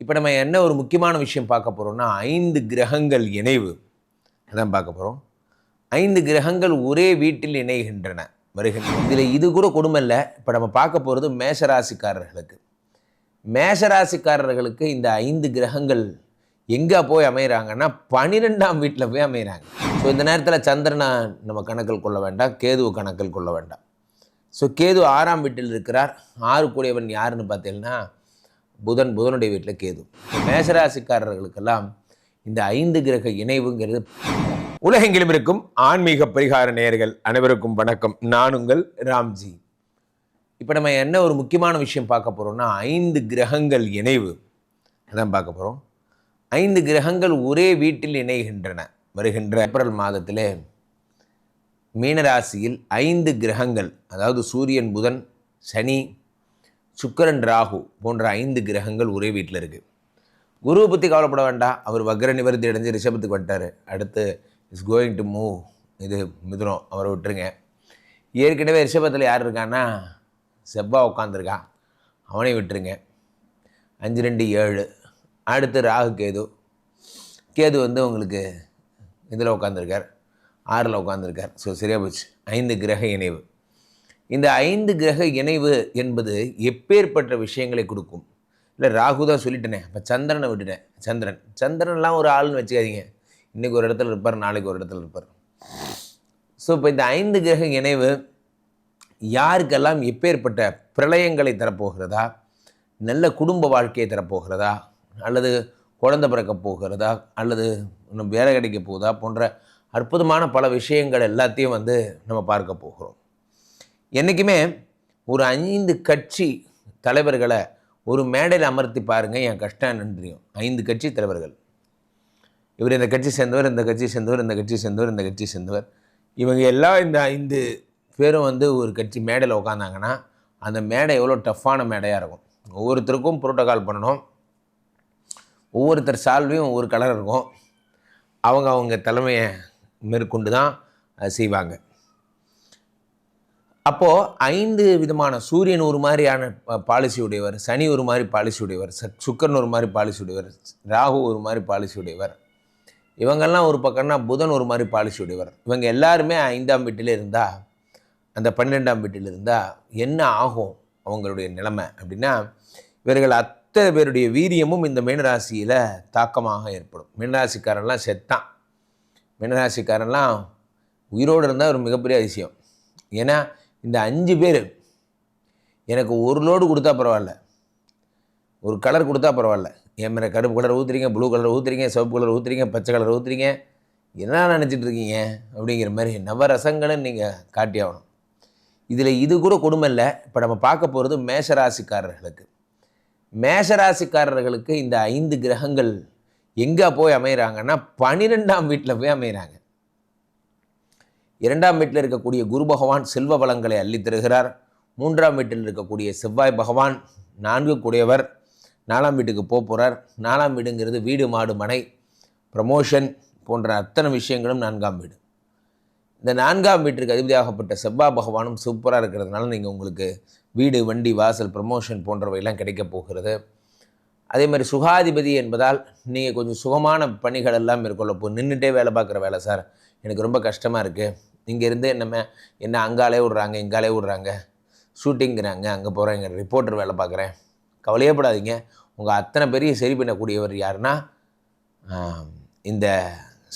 இப்போ நம்ம என்ன ஒரு முக்கியமான விஷயம் பார்க்க போகிறோம்னா ஐந்து கிரகங்கள் இணைவு. அதான் பார்க்க போகிறோம் ஐந்து கிரகங்கள் ஒரே வீட்டில் இணைகின்றன. வருகின்றன இதில் இது கூட கொடுமை இல்லை இப்போ நம்ம பார்க்க போகிறது மேஷராசிக்காரர்களுக்கு. மேஷராசிக்காரர்களுக்கு இந்த ஐந்து கிரகங்கள் எங்கே போய் அமைகிறாங்கன்னா பனிரெண்டாம் வீட்டில் போய் அமைகிறாங்க ஸோ இந்த நேரத்தில் சந்திரனை நம்ம கணக்கில் கொள்ள வேண்டாம். கேதுவை கணக்கில் கொள்ள வேண்டாம். ஸோ கேது ஆறாம் வீட்டில் இருக்கிறார். ஆறு கூடியவன் யாருன்னு பார்த்தீங்கன்னா புதன் புதனுடைய வீட்டில் கேது. மேசராசிக்காரர்களுக்கெல்லாம் இந்த ஐந்து கிரக இணைவுங்கிறது உலகெங்கிலும் இருக்கும். ஆன்மீக பரிகார நேயர்கள் அனைவருக்கும் வணக்கம். நான் உங்கள் ராம்ஜி. இப்போ நம்ம என்ன ஒரு முக்கியமான விஷயம் பார்க்க போகிறோம்னா ஐந்து கிரகங்கள் இணைவு. அதான் பார்க்க போகிறோம் ஐந்து கிரகங்கள் ஒரே வீட்டில் இணைகின்றன. வருகின்ற ஏப்ரல் மாதத்திலே மீனராசியில் ஐந்து கிரகங்கள் அதாவது சூரியன் புதன் சனி சுக்கரன் ராகு போன்ற ஐந்து கிரகங்கள் ஒரே வீட்டில் இருக்குது குருவை பற்றி கவலைப்பட வேண்டாம். அவர் வக்ர நிவர்த்தி அடைஞ்சு ரிஷபத்துக்கு வந்துட்டார். அடுத்து இஸ் கோயிங் டு மூவ் இது மிதுனம். அவரை விட்டுருங்க. ஏற்கனவே ரிஷபத்தில் யார் இருக்கான்னா செவ்வா உட்காந்துருக்கான் அவனை விட்டுருங்க. அஞ்சு ரெண்டு ஏழு. அடுத்து ராகு கேது. கேது வந்து உங்களுக்கு இதில் உட்காந்துருக்கார் ஆறில் உட்காந்துருக்கார் ஸோ சரியாக போச்சு. ஐந்து கிரக இணைவு. இந்த ஐந்து கிரக இணைவு என்பது எப்பேற்பட்ட விஷயங்களை கொடுக்கும்? இல்லை ராகு தான் சொல்லிட்டேனே இப்போ சந்திரனை விட்டுட்டேன். சந்திரன். சந்திரன்லாம் ஒரு ஆள்னு வச்சுக்காதீங்க. இன்றைக்கி ஒரு இடத்துல இருப்பார் நாளைக்கு ஒரு இடத்துல இருப்பார். ஸோ இப்போ இந்த ஐந்து கிரக இணைவு யாருக்கெல்லாம் எப்பேற்பட்ட பிரளயங்களை தரப்போகிறதா? நல்ல குடும்ப வாழ்க்கையை தரப்போகிறதா? அல்லது குழந்தை பிறக்க போகிறதா? அல்லது இன்னும் வேலை கிடைக்க போகுதா? போன்ற அற்புதமான பல விஷயங்கள் எல்லாத்தையும் வந்து நம்ம பார்க்க போகிறோம். என்றைக்குமே ஒரு ஐந்து கட்சி தலைவர்களை ஒரு மேடையில் அமர்த்தி பாருங்கள் என் கஷ்டம் என்னன்னு தெரியும் ஐந்து கட்சி தலைவர்கள். இவர் இந்த கட்சி சேர்ந்தவர் இந்த கட்சி சேர்ந்தவர் இந்த கட்சி சேர்ந்தவர் இந்த கட்சி சேர்ந்தவர். இவங்க எல்லாம் இந்த ஐந்து பேரும் வந்து ஒரு கட்சி மேடையில் உட்காந்தாங்கன்னா அந்த மேடை எவ்வளோ டஃப்பான மேடையாக இருக்கும். ஒவ்வொருத்தருக்கும் புரோட்டோகால் பண்ணணும். ஒவ்வொருத்தர் சால்வையும் ஒவ்வொரு கலர் இருக்கும். அவங்க அவங்க தலைமையை மேற்கொண்டு தான் அதை செய்வாங்க. அப்போது ஐந்து விதமான சூரியன் ஒரு மாதிரியான பாலிசி உடையவர் சனி ஒரு மாதிரி பாலிசி உடையவர் சுக்கரன் ஒரு மாதிரி பாலிசி உடையவர் ராகு ஒரு மாதிரி பாலிசி உடையவர். இவங்கெல்லாம் ஒரு பக்கம்னா புதன் ஒரு மாதிரி பாலிசி உடையவர். இவங்க எல்லாருமே ஐந்தாம் வீட்டில் இருந்தால் அந்த பன்னிரெண்டாம் வீட்டில் இருந்தால் என்ன ஆகும் அவங்களுடைய நிலைமை அப்படின்னா இவர்கள் அத்தனை பேருடைய வீரியமும் இந்த மீனராசியில் தாக்கமாக ஏற்படும். மீனராசிக்காரன்லாம் செத்தான். மீனராசிக்காரன்லாம் உயிரோடு இருந்தால் ஒரு மிகப்பெரிய அதிசயம். ஏன்னா இந்த அஞ்சு பேர் எனக்கு ஒரு லோடு கொடுத்தா பரவாயில்ல. ஒரு கலர் கொடுத்தா பரவாயில்ல. என் மேலே கருப்பு கலர் ஊற்றுறீங்க ப்ளூ கலர் ஊற்றுறீங்க சிவப்பு கலர் ஊற்றுறீங்க பச்சை கலர் ஊற்றுறீங்க என்ன நினச்சிட்டு இருக்கீங்க? அப்படிங்கிற மாதிரி நவரசங்களை நீங்கள் காட்டி ஆகணும். இதில் இது கூட கொடுமை இல்லை. இப்போ நம்ம பார்க்க போகிறது மேஷராசிக்காரர்களுக்கு. மேஷராசிக்காரர்களுக்கு இந்த ஐந்து கிரகங்கள் எங்கே போய் அமைகிறாங்கன்னா பனிரெண்டாம் வீட்டில் போய் அமைகிறாங்க இரண்டாம் வீட்டில் இருக்கக்கூடிய குரு பகவான் செல்வ வளங்களை அள்ளி தருகிறார். மூன்றாம் வீட்டில் இருக்கக்கூடிய செவ்வாய் பகவான் நான்கு கூடியவர். நாலாம் வீட்டுக்கு போக போகிறார் நாலாம் வீடுங்கிறது வீடு மாடு மனை ப்ரமோஷன் போன்ற அத்தனை விஷயங்களும் நான்காம் வீடு. இந்த நான்காம் வீட்டிற்கு அதிபதியாகப்பட்ட செவ்வாய் பகவானும் சூப்பராக இருக்கிறதுனால நீங்கள் உங்களுக்கு வீடு வண்டி வாசல் ப்ரமோஷன் போன்றவையெல்லாம் கிடைக்க போகிறது. அதே மாதிரி சுகாதிபதி என்பதால் நீங்கள் கொஞ்சம் சுகமான பணிகள் எல்லாம் மேற்கொள்ள போ நின்றுட்டே வேலை பார்க்குற வேலை சார். எனக்கு ரொம்ப கஷ்டமாக இருக்குது இங்கேருந்து நம்ம என்ன அங்காலே விட்றாங்க இங்காலே விடுறாங்க. ஷூட்டிங்கிறாங்க அங்கே போகிறேன் ரிப்போர்ட்டர் வேலை பார்க்குறேன். கவலையே படாதீங்க உங்கள் அத்தனை பெரிய சரி பண்ணக்கூடியவர் யாருன்னா இந்த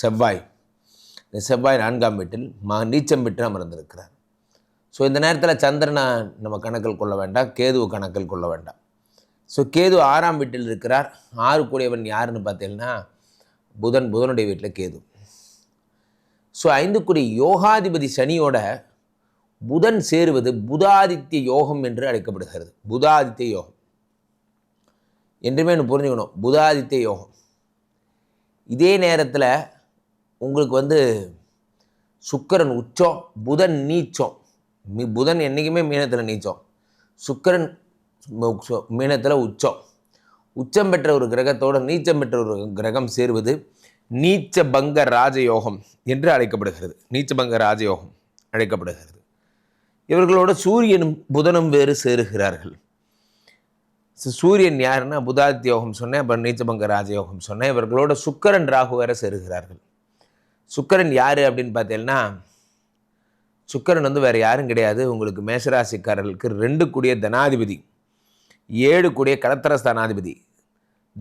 செவ்வாய். இந்த செவ்வாய் நான்காம் வீட்டில் ம நீச்சம் பெற்று அமர்ந்திருக்கிறார். ஸோ இந்த நேரத்தில் சந்திரனை நம்ம கணக்கில் கொள்ள வேண்டாம் கேதுவை கணக்கில் கொள்ள வேண்டாம். ஸோ கேது ஆறாம் வீட்டில் இருக்கிறார். ஆறு கூடியவன் யாருன்னு பார்த்தீங்கன்னா புதன் புதனுடைய வீட்டில் கேது. ஸோ ஐந்துக்குடி யோகாதிபதி சனியோட புதன் சேருவது புதாதித்ய யோகம் என்று அழைக்கப்படுகிறது. புதாதித்ய யோகம். என்றுமே ஒன்று புரிஞ்சுக்கணும். புதாதித்ய யோகம். இதே நேரத்தில் உங்களுக்கு வந்து சுக்கரன் உச்சம் புதன் நீச்சம். மி புதன் என்றைக்குமே மீனத்தில் நீச்சம். சுக்கரன் மீனத்தில் உச்சம். உச்சம் பெற்ற ஒரு கிரகத்தோடு நீச்சம் பெற்ற ஒரு கிரகம் சேருவது நீச்சபங்க ராஜயோகம் என்று அழைக்கப்படுகிறது. நீச்சபங்க ராஜயோகம் அழைக்கப்படுகிறது. இவர்களோட சூரியனும் புதனும் வேறு சேருகிறார்கள். சூரியன் யாருன்னா புதாதித்ய யோகம் சொன்னேன் அப்புறம் நீச்சபங்க ராஜயோகம் சொன்னேன். இவர்களோட சுக்கரன் ராகு வேற சேருகிறார்கள். சுக்கரன் யார் அப்படின்னு பார்த்தீங்கன்னா சுக்கரன் வந்து வேறு யாரும் கிடையாது. உங்களுக்கு மேஷராசிக்காரர்களுக்கு ரெண்டு கூடிய தனாதிபதி ஏழு கூடிய கடத்தர ஸ்தானாதிபதி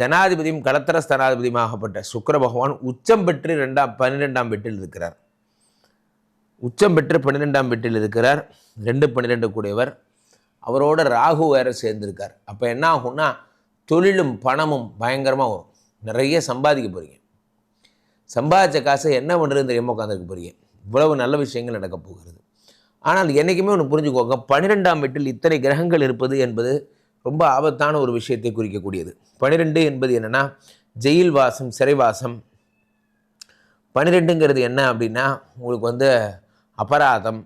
தனாதிபதியும் கலத்தர ஸ்தானாதிபதியுமாகப்பட்ட சுக்கிர பகவான் உச்சம் பெற்று ரெண்டாம் பன்னிரெண்டாம் வீட்டில் இருக்கிறார். உச்சம் பெற்று பன்னிரெண்டாம் வீட்டில் இருக்கிறார். ரெண்டு பன்னிரெண்டு கூடியவர். அவரோட ராகு வேற சேர்ந்திருக்கார். அப்போ என்ன ஆகும்னா தொழிலும் பணமும் பயங்கரமாக வரும். நிறைய சம்பாதிக்க போகிறீங்க சம்பாதிச்ச காசை என்ன பண்ணுறதுன்னு தெரியாமல் உட்காந்துருக்க போகிறீங்க இவ்வளவு நல்ல விஷயங்கள் நடக்க போகிறது. ஆனால் என்றைக்குமே ஒன்று புரிஞ்சுக்கோங்க பன்னிரெண்டாம் வீட்டில் இத்தனை கிரகங்கள் இருப்பது என்பது ரொம்ப ஆபத்தான ஒரு விஷயத்தை குறிக்கக்கூடியது. பனிரெண்டு என்பது என்னென்னா ஜெயில் வாசம் சிறைவாசம் பன்னிரெண்டுங்கிறது என்ன அப்படின்னா உங்களுக்கு வந்து அபராதம்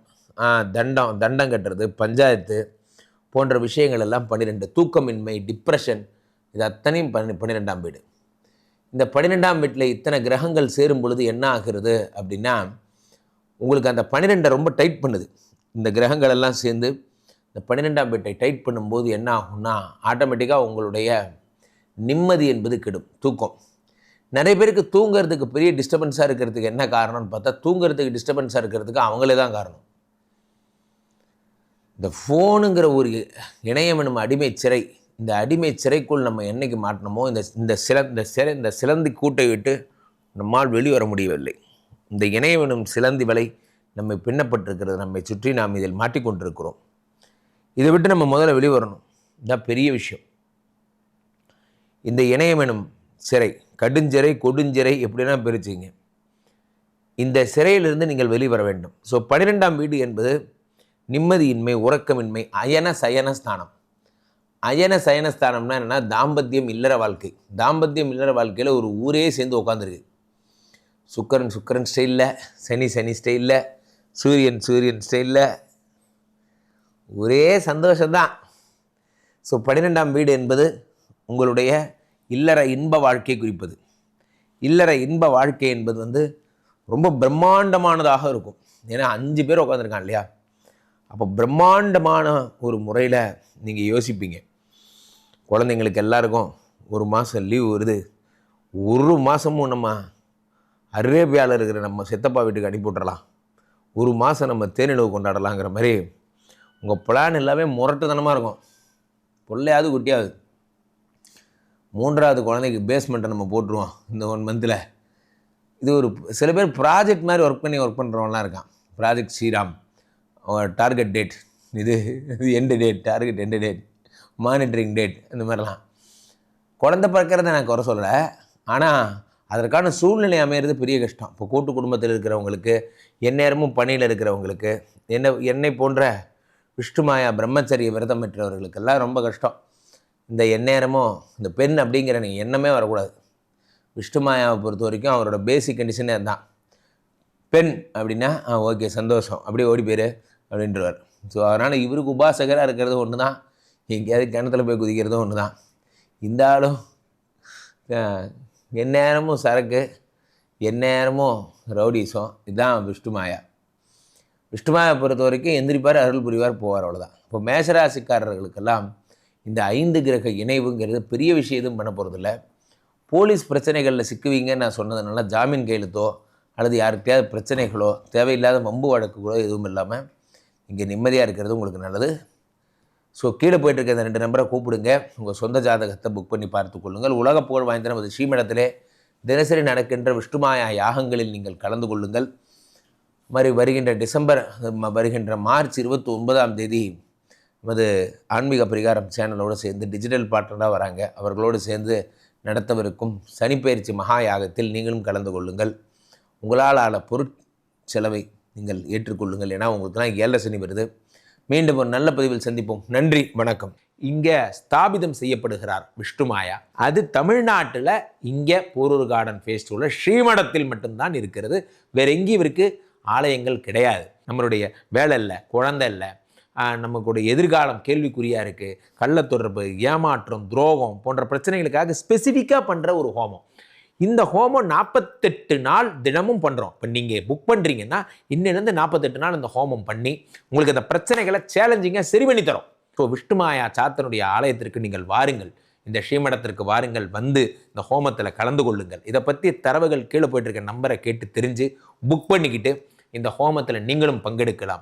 தண்டம் தண்டம் கட்டுறது பஞ்சாயத்து போன்ற விஷயங்கள் எல்லாம் பன்னிரெண்டு தூக்கமின்மை டிப்ரெஷன் இது அத்தனையும் பன்னி பன்னிரெண்டாம் வீடு. இந்த பன்னிரெண்டாம் வீட்டில் இத்தனை கிரகங்கள் சேரும் பொழுது என்ன ஆகிறது அப்படின்னா உங்களுக்கு அந்த பன்னிரெண்டை ரொம்ப டைட் பண்ணுது. இந்த கிரகங்கள் எல்லாம் சேர்ந்து இந்த பன்னிரெண்டாம் வீட்டை டைட் பண்ணும்போது என்ன ஆகும்னா ஆட்டோமேட்டிக்காக உங்களுடைய நிம்மதி என்பது கெடும் தூக்கம். நிறைய பேருக்கு தூங்குறதுக்கு பெரிய டிஸ்டர்பன்ஸாக இருக்கிறதுக்கு என்ன காரணம்னு பார்த்தா தூங்குறதுக்கு டிஸ்டர்பன்ஸாக இருக்கிறதுக்கு அவங்களே தான் காரணம். இந்த ஃபோனுங்கிற ஒரு இணையம் நம்ம அடிமை சிறை இந்த அடிமை சிறைக்குள் நம்ம என்னைக்கு மாட்டினோமோ இந்த இந்த சில இந்த சிறை இந்த சிலந்தி கூட்டை விட்டு நம்மால் வெளிவர முடியவில்லை. இந்த இணையவனும் சிலந்தி வலை நம்மை பின்னப்பட்டிருக்கிறது நம்மை சுற்றி நாம் இதில் மாட்டிக்கொண்டிருக்கிறோம். இதை விட்டு நம்ம முதல்ல வெளிவரணும் இதான் பெரிய விஷயம். இந்த இணையம் எனும் சிறை கடுஞ்சிறை கொடுஞ்சிறை எப்படின்னா பிரிச்சிங்க இந்த சிறையிலிருந்து நீங்கள் வெளிவர வேண்டும். ஸோ பன்னிரெண்டாம் வீடு என்பது நிம்மதியின்மை உறக்கமின்மை அயன சயன ஸ்தானம். அயன சயன ஸ்தானம்னா என்னென்னா தாம்பத்தியம் இல்லற வாழ்க்கை. தாம்பத்தியம் இல்லற வாழ்க்கையில் ஒரு ஊரே சேர்ந்து உட்காந்துருக்கு சுக்கரன் சுக்கரன் ஸ்டைலில் சனி சனி ஸ்டைலில் சூரியன் சூரியன் ஸ்டைலில் ஒரே சந்தோஷம்தான். ஸோ பன்னிரெண்டாம் வீடு என்பது உங்களுடைய இல்லற இன்ப வாழ்க்கை குறிப்பது. இல்லற இன்ப வாழ்க்கை என்பது வந்து ரொம்ப பிரம்மாண்டமானதாக இருக்கும். ஏன்னா அஞ்சு பேர் உட்காந்துருக்கான் இல்லையா? அப்போ பிரம்மாண்டமான ஒரு முறையில் நீங்கள் யோசிப்பீங்க. குழந்தைங்களுக்கு எல்லாருக்கும் ஒரு மாதம் லீவ் வருது. ஒரு மாதமும் நம்ம அரேபியாவில் இருக்கிற நம்ம சித்தப்பா வீட்டுக்கு அனுப்பி விட்றலாம் ஒரு மாதம் நம்ம தேனிலவு கொண்டாடலாங்கிற மாதிரி உங்கள் பிளான் எல்லாமே முரட்டுத்தனமாக இருக்கும். பொல்லையாவது குட்டியாவது. மூன்றாவது குழந்தைக்கு பேஸ்மெண்ட்டை நம்ம போட்டுருவோம் இந்த ஒன் மந்தில் இது ஒரு சில பேர் ப்ராஜெக்ட் மாதிரி ஒர்க் பண்ணி ஒர்க் பண்ணுறவங்களாம் இருக்கான். ப்ராஜெக்ட் ஸ்ரீராம். டார்கெட் டேட் இது இது end date target end date monitoring date இந்த மாதிரிலாம். குழந்தை பிறக்கிறத நான் குறை சொல்லலை. ஆனால் அதற்கான சூழ்நிலை அமையிறது பெரிய கஷ்டம். இப்போ கூட்டு குடும்பத்தில் இருக்கிறவங்களுக்கு எந்நேரமும் பணியில் இருக்கிறவங்களுக்கு என்ன என்னை போன்ற விஷ்ணுமாயா பிரம்மச்சரிய விரதம் பெற்றவர்களுக்கெல்லாம் ரொம்ப கஷ்டம். இந்த எந்நேரமும் இந்த பெண் அப்படிங்கிற நீ எண்ணமே வரக்கூடாது. விஷ்ணுமாயாவை பொறுத்த வரைக்கும் அவரோட பேசிக் கண்டிஷனே அதுதான் பெண் அப்படின்னா ஆ ஓகே சந்தோஷம். அப்படியே ஓடி போயிரு அப்படின்றவர். ஸோ அதனால் இவருக்கு உபாசகராக இருக்கிறது ஒன்று தான் எங்கேயாவது கிணத்துல போய் குதிக்கிறதும் ஒன்று தான் இந்த ஆளும் எந்நேரமும் சரக்கு எந்நேரமும் ரவுடிசம் இதுதான் விஷ்ணுமாயா. விஷ்ணுமாவை பொறுத்த வரைக்கும் எந்திரிப்பார் அருள் புரிவார் போவார் அவ்வளோதான் இப்போ மேஷராசிக்காரர்களுக்கெல்லாம் இந்த ஐந்து கிரக இணைவுங்கிறது பெரிய விஷயம் எதுவும் பண்ண போகிறதில்ல போலீஸ் பிரச்சனைகளில் சிக்குவீங்கன்னு நான் சொன்னதுனால ஜாமீன் கையெழுத்தோ அல்லது யாருக்கையாவது பிரச்சனைகளோ தேவையில்லாத வம்பு வழக்குகளோ எதுவும் இல்லாமல் இங்கே நிம்மதியாக இருக்கிறது உங்களுக்கு நல்லது. ஸோ கீழே போயிட்டு இருக்க இந்த ரெண்டு நம்பரை கூப்பிடுங்க. உங்கள் சொந்த ஜாதகத்தை புக் பண்ணி பார்த்துக்கொள்ளுங்கள் உலக புகழ் வாய்ந்த நமது ஸ்ரீமடத்திலே தினசரி நடக்கின்ற விஷ்ணுமாயா யாகங்களில் நீங்கள் கலந்து கொள்ளுங்கள். மாதிரி வருகின்ற டிசம்பர் வருகின்ற மார்ச் இருபத்தி ஒன்பதாம் தேதி நமது ஆன்மீக பரிகாரம் சேனலோடு சேர்ந்து டிஜிட்டல் பார்ட்னராக வராங்க. அவர்களோடு சேர்ந்து நடத்தவிருக்கும் சனிப்பெயர்ச்சி மகா யாகத்தில் நீங்களும் கலந்து கொள்ளுங்கள். உங்களால் ஆன பொருட்செலவை நீங்கள் ஏற்றுக்கொள்ளுங்கள் ஏன்னா உங்களுக்குலாம் ஏழரை சனி வருது. மீண்டும் ஒரு நல்ல பதிவில் சந்திப்போம். நன்றி வணக்கம். இங்கே ஸ்தாபிதம் செய்யப்படுகிறார் விஷ்ணுமாயா அது தமிழ்நாட்டில் இங்கே போரூர் கார்டன் ஃபேஸ்டிவலில் ஸ்ரீமடத்தில் மட்டும்தான் இருக்கிறது. வேற எங்கேயும் இருக்குது ஆலயங்கள் கிடையாது. நம்மளுடைய வேலை இல்லை குழந்தை இல்லை நமக்குடைய எதிர்காலம் கேள்விக்குறியாக இருக்குது கள்ளத்தொடர்பு ஏமாற்றம் துரோகம் போன்ற பிரச்சனைகளுக்காக ஸ்பெசிஃபிக்காக பண்ணுற ஒரு ஹோமம். இந்த ஹோமம் நாற்பத்தெட்டு நாள் தினமும் பண்ணுறோம் இப்போ நீங்கள் புக் பண்ணுறீங்கன்னா இன்னிலேருந்து நாற்பத்தெட்டு நாள் இந்த ஹோமம் பண்ணி உங்களுக்கு அந்த பிரச்சனைகளை சேலஞ்சிங்காக சரி பண்ணி தரோம் ஸோ விஷ்ணுமாயா சாத்தனுடைய ஆலயத்திற்கு நீங்கள் வாருங்கள். இந்த ஸ்ரீமடத்திற்கு வாருங்கள் வந்து இந்த ஹோமத்தில் கலந்து கொள்ளுங்கள். இதை பற்றி தரவுகள் கீழே போயிட்டுருக்க நம்பரை கேட்டு தெரிஞ்சு புக் பண்ணிக்கிட்டு இந்த ஹோமத்தில் நீங்களும் பங்கெடுக்கலாம்.